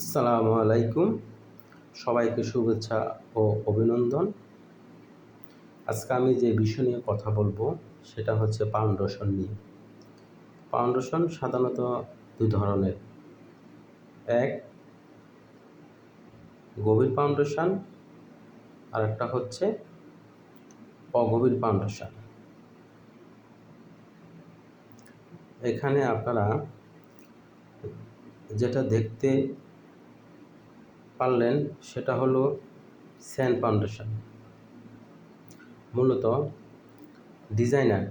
আসসালামু আলাইকুম। সবাইকে শুভেচ্ছা ও অভিনন্দন। আজকে আমি যে বিষয় নিয়ে কথা বলব, সেটা হচ্ছে ফাউন্ডেশন নিয়ে। ফাউন্ডেশন সাধারণত দুই ধরনের। এক, গভীর ফাউন্ডেশন আর একটা হচ্ছে অগভীর ফাউন্ডেশন। এখানে আপনারা যেটা দেখতে পারলেন সেটা হলো স্যান্ড ফাউন্ডেশন। মূলত ডিজাইনার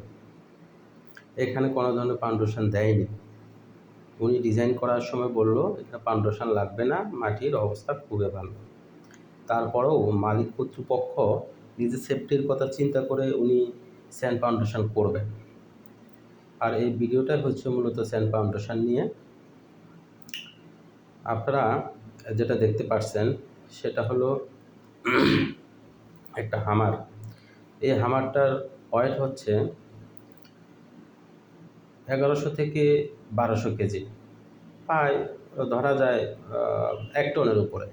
এখানে কোনো ধরনের ফাউন্ডেশন দেয়নি। উনি ডিজাইন করার সময় বলল, এখানে ফাউন্ডেশন লাগবে না, মাটির অবস্থা খুবই ভালো। তারপরেও মালিক কর্তৃপক্ষ নিজের সেফটির কথা চিন্তা করে উনি স্যান্ড ফাউন্ডেশন করবেন। আর এই ভিডিওটা হচ্ছে মূলত স্যান্ড ফাউন্ডেশন নিয়ে। আপনারা যেটা দেখতে পাচ্ছেন সেটা হলো একটা হামার। এই হামারটার ওয়েট হচ্ছে এগারোশো থেকে বারোশো কেজি। প্রায় ধরা যায় এক টনের উপরে।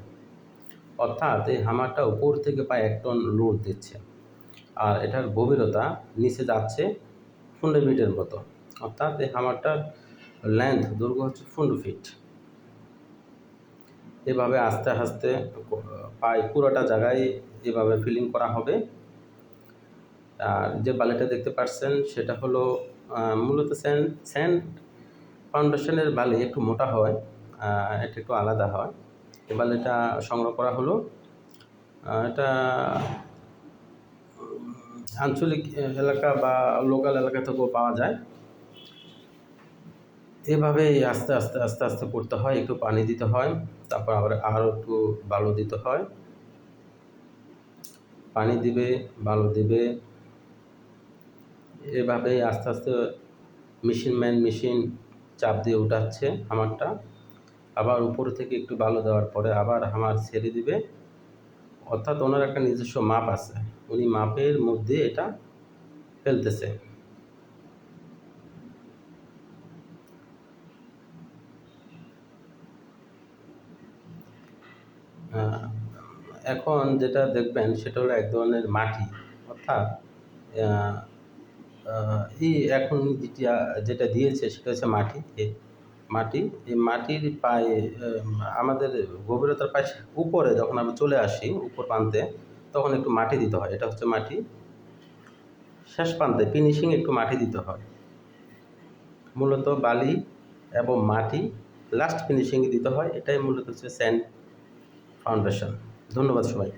অর্থাৎ এই হামারটা উপর থেকে প্রায় এক টন লোড দিচ্ছে। আর এটার গভীরতা নিচে যাচ্ছে পনেরো ফিটের মতো। অর্থাৎ এই হামারটার লেন্থ দৈর্ঘ্য হচ্ছে পনেরো ফিট এভাবে আস্তে আস্তে পায়ে পুরোটা জায়গায় এভাবে ফিলিং করা হবে। আর যে বালিটা দেখতে পাচ্ছেন, সেটা হলো মূলত স্যান্ড স্যান্ড ফাউন্ডেশনের বালি একটু মোটা হয় এটা একটু আলাদা হয়। এই বালিটা সংগ্রহ করা হলো। এটা আঞ্চলিক এলাকা বা লোকাল এলাকা থেকেও পাওয়া যায়। এভাবেই আস্তে আস্তে আস্তে আস্তে করতে হয়। একটু পানি দিতে হয়, তারপর আবার আরও একটু বালু দিতে হয়। পানি দিবে, বালু দিবে। এভাবেই আস্তে আস্তে মেশিন ম্যান মেশিন চাপ দিয়ে উঠাচ্ছে হামারটা আবার উপর থেকে একটু বালু দেওয়ার পরে আবার হামার ছেড়ে দিবে। অর্থাৎ ওনার একটা নিজস্ব মাপ আছে। উনি মাপের মধ্যে এটা ফেলতেছে। এখন যেটা দেখবেন সেটা হলো এক ধরনের মাটি, অর্থাৎ এই এখন যেটা যেটা দিয়েছে সেটা হচ্ছে মাটি মাটি, এই মাটির পায়ে আমাদের গভীরতার পায়ে উপরে যখন আমি চলে আসি, উপর প্রান্তে, তখন একটু মাটি দিতে হয়, এটা হচ্ছে মাটি। শেষ প্রান্তে ফিনিশিং একটু মাটি দিতে হয়। মূলত বালি এবং মাটি লাস্ট ফিনিশিংয়ে দিতে হয়, এটাই মূলত হচ্ছে স্যান্ড ফাউন্ডেশন। ধন্যবাদ সবাই